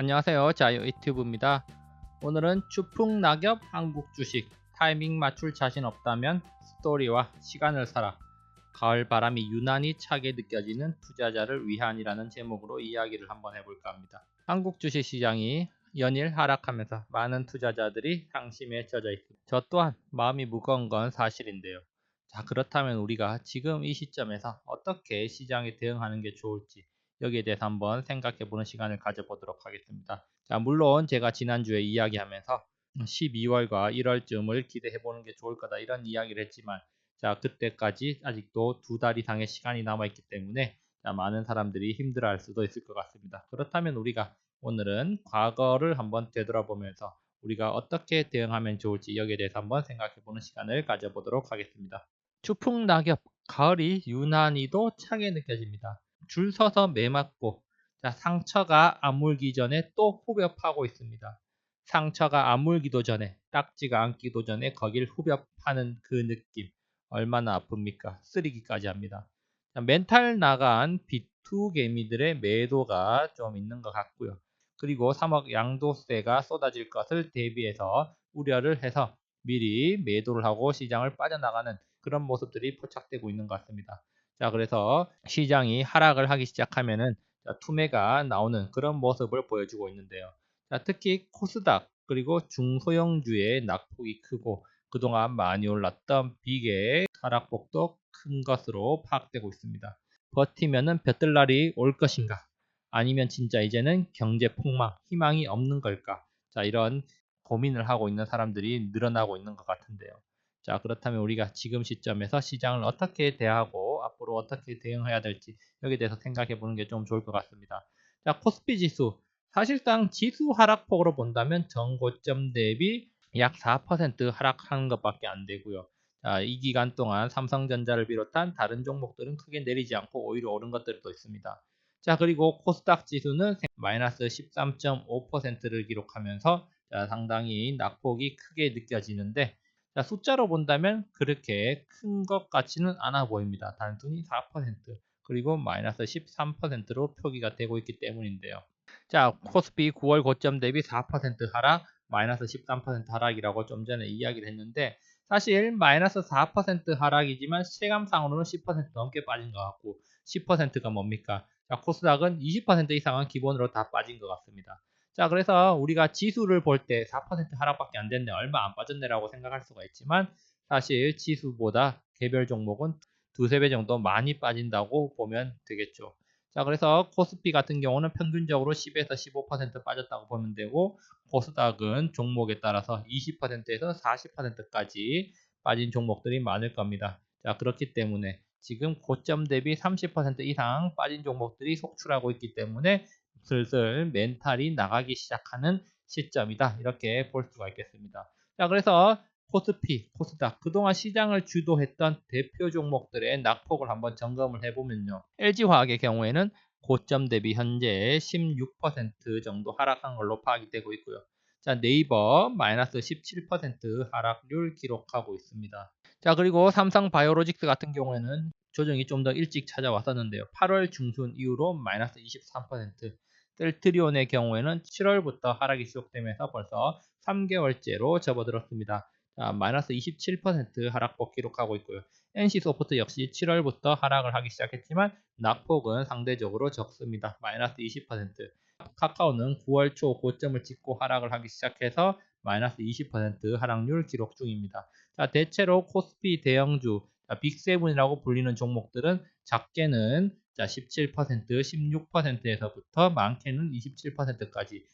안녕하세요. 자유 유튜브입니다. 오늘은 추풍 낙엽 한국 주식 타이밍 맞출 자신 없다면 스토리와 시간을 사라. 가을 바람이 유난히 차게 느껴지는 투자자를 위한이라는 제목으로 이야기를 한번 해볼까 합니다. 한국 주식 시장이 연일 하락하면서 많은 투자자들이 상심에 젖어 있습니다. 저 또한 마음이 무거운 건 사실인데요. 자, 그렇다면 우리가 지금 이 시점에서 어떻게 시장에 대응하는 게 좋을지 여기에 대해서 한번 생각해 보는 시간을 가져보도록 하겠습니다. 자, 물론 제가 지난주에 이야기하면서 12월과 1월쯤을 기대해 보는 게 좋을 거다 이런 이야기를 했지만 자, 그때까지 아직도 두 달 이상의 시간이 남아 있기 때문에 자, 많은 사람들이 힘들어 할 수도 있을 것 같습니다. 그렇다면 우리가 오늘은 과거를 한번 되돌아보면서 우리가 어떻게 대응하면 좋을지 여기에 대해서 한번 생각해 보는 시간을 가져보도록 하겠습니다. 추풍 낙엽, 가을이 유난히도 차게 느껴집니다. 줄 서서 매맞고 자, 상처가 아물기 전에 또 후벼파고 있습니다. 상처가 아물기도 전에 딱지가 않기도 전에 거길 후벼파는 그 느낌 얼마나 아픕니까? 쓰리기까지 합니다. 자, 멘탈 나간 비투 개미들의 매도가 좀 있는 것 같고요. 그리고 3억 양도세가 쏟아질 것을 대비해서 우려를 해서 미리 매도를 하고 시장을 빠져나가는 그런 모습들이 포착되고 있는 것 같습니다. 자, 그래서 시장이 하락을 하기 시작하면은 자, 투매가 나오는 그런 모습을 보여주고 있는데요. 자, 특히 코스닥 그리고 중소형주의 낙폭이 크고 그동안 많이 올랐던 빅의 하락폭도 큰 것으로 파악되고 있습니다. 버티면은 볕들 날이 올 것인가? 아니면 진짜 이제는 경제 폭망, 희망이 없는 걸까? 자, 이런 고민을 하고 있는 사람들이 늘어나고 있는 것 같은데요. 자, 그렇다면 우리가 지금 시점에서 시장을 어떻게 대하고 앞으로 어떻게 대응해야 될지 여기에 대해서 생각해 보는 게 좀 좋을 것 같습니다. 자, 코스피 지수. 사실상 지수 하락폭으로 본다면 전고점 대비 약 4% 하락하는 것밖에 안 되고요. 자, 이 기간 동안 삼성전자를 비롯한 다른 종목들은 크게 내리지 않고 오히려 오른 것들도 있습니다. 자, 그리고 코스닥 지수는 마이너스 13.5%를 기록하면서 자, 상당히 낙폭이 크게 느껴지는데 자, 숫자로 본다면 그렇게 큰 것 같지는 않아 보입니다. 단순히 4% 그리고 마이너스 13%로 표기가 되고 있기 때문인데요. 자, 코스피 9월 고점 대비 4% 하락, 마이너스 13% 하락이라고 좀 전에 이야기를 했는데 사실 마이너스 4% 하락이지만 체감상으로는 10% 넘게 빠진 것 같고 10%가 뭡니까? 자, 코스닥은 20% 이상은 기본으로 다 빠진 것 같습니다. 자, 그래서 우리가 지수를 볼 때 4% 하락밖에 안 됐네, 얼마 안 빠졌네라고 생각할 수가 있지만 사실 지수보다 개별 종목은 두세 배 정도 많이 빠진다고 보면 되겠죠. 자, 그래서 코스피 같은 경우는 평균적으로 10에서 15% 빠졌다고 보면 되고 코스닥은 종목에 따라서 20%에서 40%까지 빠진 종목들이 많을 겁니다. 자, 그렇기 때문에 지금 고점 대비 30% 이상 빠진 종목들이 속출하고 있기 때문에 슬슬 멘탈이 나가기 시작하는 시점이다. 이렇게 볼 수가 있겠습니다. 자, 그래서 코스피, 코스닥 그동안 시장을 주도했던 대표 종목들의 낙폭을 한번 점검을 해보면요. LG화학의 경우에는 고점 대비 현재 16% 정도 하락한 걸로 파악이 되고 있고요. 자, 네이버 마이너스 17% 하락률 기록하고 있습니다. 자, 그리고 삼성 바이오로직스 같은 경우에는 조정이 좀 더 일찍 찾아왔었는데요. 8월 중순 이후로 마이너스 23%, 셀트리온의 경우에는 7월부터 하락이 시작되면서 벌써 3개월째로 접어들었습니다. 자, 마이너스 27% 하락폭 기록하고 있고요. NC소프트 역시 7월부터 하락을 하기 시작했지만 낙폭은 상대적으로 적습니다. 마이너스 20%. 카카오는 9월 초 고점을 찍고 하락을 하기 시작해서 마이너스 20% 하락률 기록 중입니다. 자, 대체로 코스피 대형주, 빅세븐이라고 불리는 종목들은 작게는 자, 17%, 16%에서부터 많게는 27%까지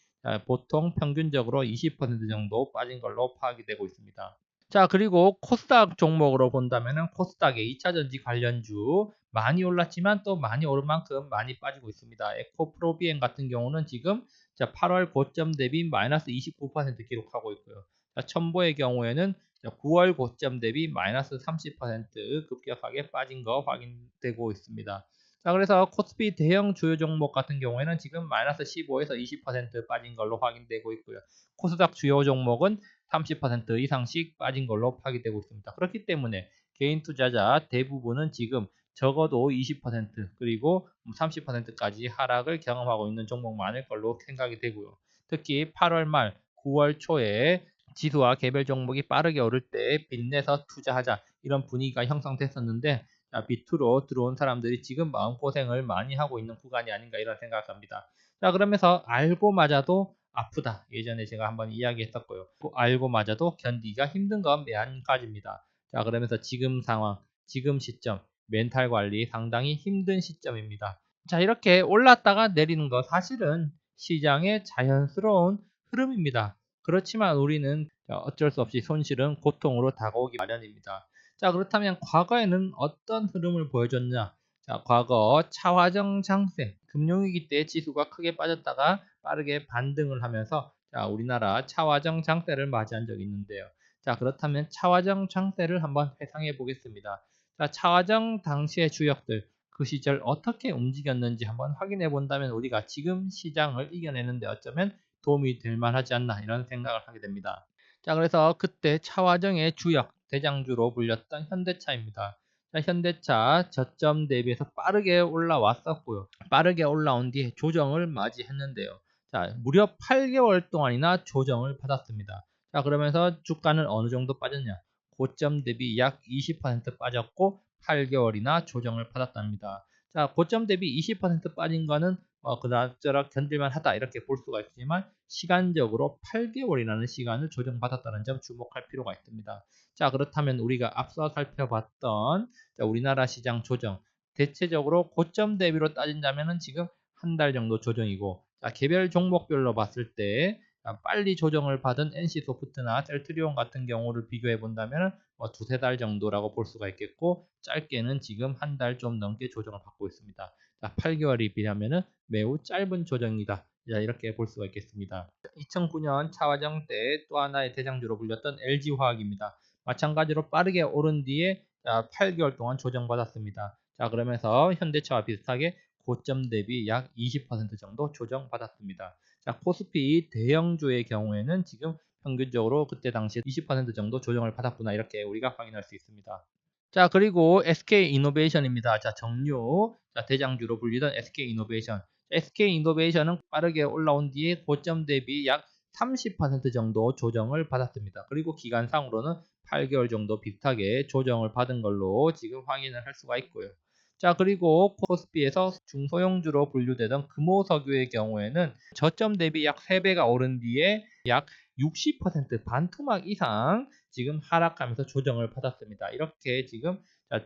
보통 평균적으로 20% 정도 빠진 걸로 파악이 되고 있습니다. 자, 그리고 코스닥 종목으로 본다면 코스닥의 2차전지 관련주 많이 올랐지만 또 많이 오른 만큼 많이 빠지고 있습니다. 에코프로비엔 같은 경우는 지금 자, 8월 고점 대비 마이너스 29% 기록하고 있고요. 자, 첨보의 경우에는 9월 고점 대비 마이너스 30% 급격하게 빠진 거 확인되고 있습니다. 자, 그래서 코스피 대형 주요 종목 같은 경우에는 지금 마이너스 15에서 20% 빠진 걸로 확인되고 있고요. 코스닥 주요 종목은 30% 이상씩 빠진 걸로 파악되고 있습니다. 그렇기 때문에 개인 투자자 대부분은 지금 적어도 20% 그리고 30%까지 하락을 경험하고 있는 종목 많을 걸로 생각이 되고요. 특히 8월 말 9월 초에 지수와 개별 종목이 빠르게 오를 때 빚내서 투자하자 이런 분위기가 형성됐었는데 자, 비투로 들어온 사람들이 지금 마음고생을 많이 하고 있는 구간이 아닌가 이런 생각을 합니다. 자 그러면서 알고마자도 아프다. 예전에 제가 한번 이야기했었고요. 알고마자도 견디기가 힘든 건 매한가지입니다. 자 그러면서 지금 상황, 지금 시점, 멘탈 관리 상당히 힘든 시점입니다. 자 이렇게 올랐다가 내리는 거 사실은 시장의 자연스러운 흐름입니다. 그렇지만 우리는 어쩔 수 없이 손실은 고통으로 다가오기 마련입니다. 자 그렇다면 과거에는 어떤 흐름을 보여줬냐? 자 과거 차화정 장세 금융위기 때 지수가 크게 빠졌다가 빠르게 반등을 하면서 자 우리나라 차화정 장세를 맞이한 적이 있는데요. 자 그렇다면 차화정 장세를 한번 회상해 보겠습니다. 자 차화정 당시의 주역들 그 시절 어떻게 움직였는지 한번 확인해 본다면 우리가 지금 시장을 이겨내는데 어쩌면 도움이 될 만하지 않나 이런 생각을 하게 됩니다. 자 그래서 그때 차화정의 주역 대장주로 불렸던 현대차입니다. 자, 현대차 저점 대비해서 빠르게 올라왔었고요. 빠르게 올라온 뒤에 조정을 맞이했는데요. 자, 무려 8개월 동안이나 조정을 받았습니다. 자, 그러면서 주가는 어느 정도 빠졌냐? 고점 대비 약 20% 빠졌고 8개월이나 조정을 받았답니다. 자, 고점 대비 20% 빠진 거는 어, 그다저럭 견딜만 하다 이렇게 볼 수가 있지만 시간적으로 8개월이라는 시간을 조정받았다는 점 주목할 필요가 있습니다. 자 그렇다면 우리가 앞서 살펴봤던 자, 우리나라 시장 조정 대체적으로 고점 대비로 따진다면 지금 한 달 정도 조정이고 자, 개별 종목별로 봤을 때 빨리 조정을 받은 NC소프트나 셀트리온 같은 경우를 비교해 본다면 뭐 두세 달 정도라고 볼 수가 있겠고 짧게는 지금 한 달 좀 넘게 조정을 받고 있습니다. 자, 8개월이 비하면 매우 짧은 조정이다. 자, 이렇게 볼 수가 있겠습니다. 2009년 차화정 때 또 하나의 대장주로 불렸던 LG화학입니다. 마찬가지로 빠르게 오른 뒤에 자, 8개월 동안 조정받았습니다. 자, 그러면서 현대차와 비슷하게 고점 대비 약 20% 정도 조정받았습니다. 자, 코스피 대형주의 경우에는 지금 평균적으로 그때 당시 20% 정도 조정을 받았구나 이렇게 우리가 확인할 수 있습니다. 자, 그리고 SK 이노베이션입니다. 자, 정류 자, 대장주로 불리던 SK 이노베이션. SK 이노베이션은 빠르게 올라온 뒤에 고점 대비 약 30% 정도 조정을 받았습니다. 그리고 기간상으로는 8개월 정도 비슷하게 조정을 받은 걸로 지금 확인을 할 수가 있고요. 자 그리고 코스피에서 중소형주로 분류되던 금호석유의 경우에는 저점 대비 약 3배가 오른 뒤에 약 60% 반토막 이상 지금 하락하면서 조정을 받았습니다. 이렇게 지금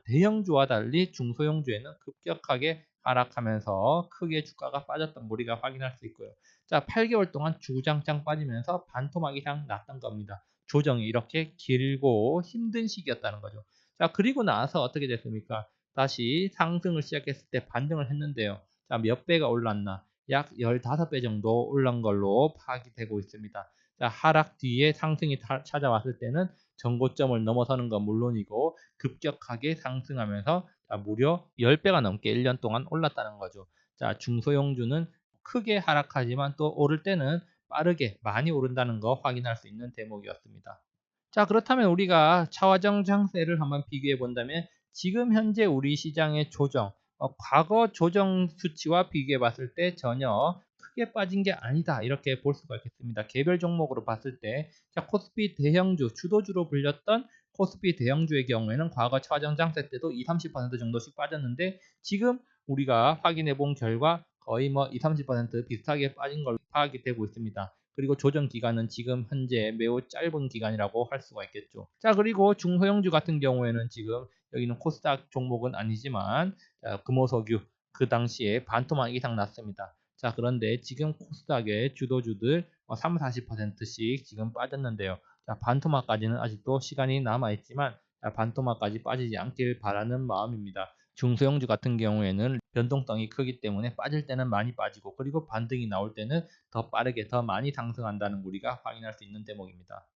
대형주와 달리 중소형주에는 급격하게 하락하면서 크게 주가가 빠졌던 우리가 확인할 수 있고요. 자, 8개월 동안 주장장 빠지면서 반토막 이상 났던 겁니다. 조정이 이렇게 길고 힘든 시기였다는 거죠. 자, 그리고 나서 어떻게 됐습니까? 다시 상승을 시작했을 때 반등을 했는데요. 자, 몇 배가 올랐나? 약 15배 정도 올란 걸로 파악이 되고 있습니다. 자, 하락 뒤에 상승이 타, 찾아왔을 때는 전고점을 넘어서는 건 물론이고 급격하게 상승하면서 자, 무려 10배가 넘게 1년 동안 올랐다는 거죠. 자, 중소형주는 크게 하락하지만 또 오를 때는 빠르게 많이 오른다는 거 확인할 수 있는 대목이었습니다. 자, 그렇다면 우리가 차화정 장세를 한번 비교해 본다면 지금 현재 우리 시장의 조정, 어, 과거 조정 수치와 비교해 봤을 때 전혀 크게 빠진 게 아니다 이렇게 볼 수가 있겠습니다. 개별 종목으로 봤을 때 자, 코스피 대형주, 주도주로 불렸던 코스피 대형주의 경우에는 과거 차정 장세 때도 2, 30% 정도씩 빠졌는데 지금 우리가 확인해 본 결과 거의 뭐 2, 30% 비슷하게 빠진 걸로 파악이 되고 있습니다. 그리고 조정 기간은 지금 현재 매우 짧은 기간이라고 할 수가 있겠죠. 자, 그리고 중소형주 같은 경우에는 지금 여기는 코스닥 종목은 아니지만 금호석유 그 당시에 반토막 이상 났습니다. 자, 그런데 지금 코스닥의 주도주들 3, 뭐 40%씩 지금 빠졌는데요. 자, 반토막까지는 아직도 시간이 남아 있지만 반토막까지 빠지지 않길 바라는 마음입니다. 중소형주 같은 경우에는 변동성이 크기 때문에 빠질 때는 많이 빠지고 그리고 반등이 나올 때는 더 빠르게 더 많이 상승한다는 우리가 확인할 수 있는 대목입니다.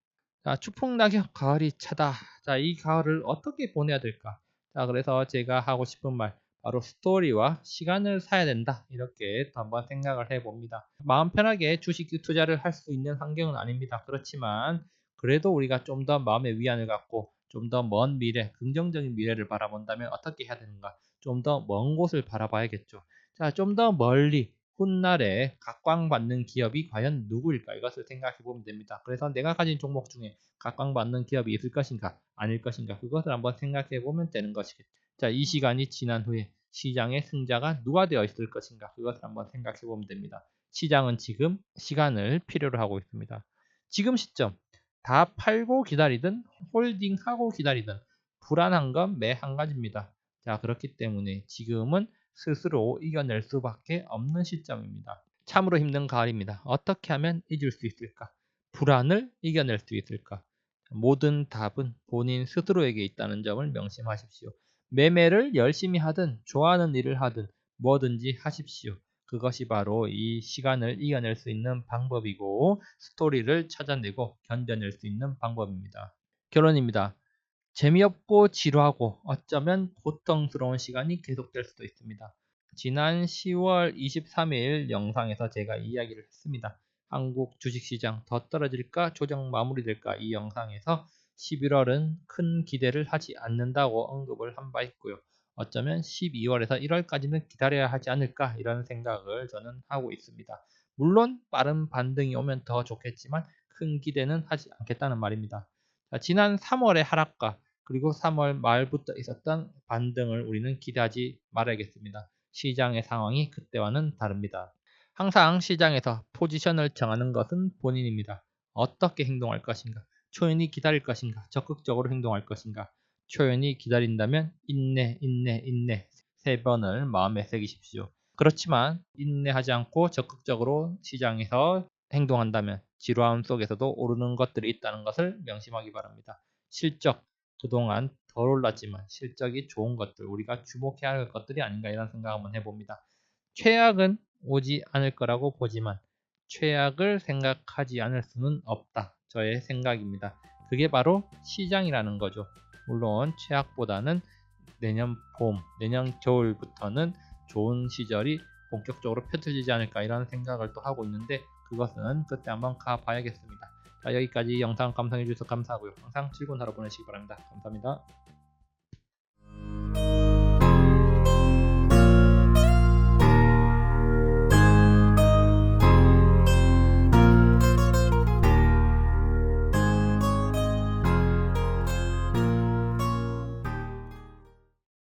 자, 추풍낙엽 가을이 차다. 자, 이 가을을 어떻게 보내야 될까? 자, 그래서 제가 하고 싶은 말 바로 스토리와 시간을 사야 된다. 이렇게 한번 생각을 해봅니다. 마음 편하게 주식 투자를 할 수 있는 환경은 아닙니다. 그렇지만 그래도 우리가 좀 더 마음의 위안을 갖고 좀 더 먼 미래, 긍정적인 미래를 바라본다면 어떻게 해야 되는가? 좀 더 먼 곳을 바라봐야겠죠. 자, 좀 더 멀리 훗날에 각광받는 기업이 과연 누구일까? 이것을 생각해 보면 됩니다. 그래서 내가 가진 종목 중에 각광받는 기업이 있을 것인가? 아닐 것인가? 그것을 한번 생각해 보면 되는 것이겠죠. 자, 이 시간이 지난 후에 시장의 승자가 누가 되어 있을 것인가? 그것을 한번 생각해 보면 됩니다. 시장은 지금 시간을 필요로 하고 있습니다. 지금 시점 다 팔고 기다리든 홀딩하고 기다리든 불안한 건 매 한 가지입니다. 자 그렇기 때문에 지금은 스스로 이겨낼 수밖에 없는 시점입니다. 참으로 힘든 가을입니다. 어떻게 하면 이길 수 있을까? 불안을 이겨낼 수 있을까? 모든 답은 본인 스스로에게 있다는 점을 명심하십시오. 매매를 열심히 하든 좋아하는 일을 하든 뭐든지 하십시오. 그것이 바로 이 시간을 이겨낼 수 있는 방법이고 스토리를 찾아내고 견뎌낼 수 있는 방법입니다. 결론입니다. 재미없고 지루하고 어쩌면 고통스러운 시간이 계속될 수도 있습니다. 지난 10월 23일 영상에서 제가 이야기를 했습니다. 한국 주식시장 더 떨어질까 조정 마무리될까 이 영상에서 11월은 큰 기대를 하지 않는다고 언급을 한 바 있고요. 어쩌면 12월에서 1월까지는 기다려야 하지 않을까 이런 생각을 저는 하고 있습니다. 물론 빠른 반등이 오면 더 좋겠지만 큰 기대는 하지 않겠다는 말입니다. 자, 지난 3월의 하락과 그리고 3월 말부터 있었던 반등을 우리는 기대하지 말아야겠습니다. 시장의 상황이 그때와는 다릅니다. 항상 시장에서 포지션을 정하는 것은 본인입니다. 어떻게 행동할 것인가? 초연히 기다릴 것인가? 적극적으로 행동할 것인가? 초연히 기다린다면 인내, 인내, 인내 세 번을 마음에 새기십시오. 그렇지만 인내하지 않고 적극적으로 시장에서 행동한다면 지루함 속에서도 오르는 것들이 있다는 것을 명심하기 바랍니다. 실적 그동안 덜 올랐지만 실적이 좋은 것들 우리가 주목해야 할 것들이 아닌가 이런 생각 한번 해봅니다. 최악은 오지 않을 거라고 보지만 최악을 생각하지 않을 수는 없다. 저의 생각입니다. 그게 바로 시장이라는 거죠. 물론 최악보다는 내년 봄, 내년 겨울부터는 좋은 시절이 본격적으로 펼쳐지지 않을까 이런 생각을 또 하고 있는데 그것은 그때 한번 가봐야겠습니다. 자 여기까지 영상 감상해 주셔서 감사하고요. 항상 즐거운 하루 보내시기 바랍니다. 감사합니다.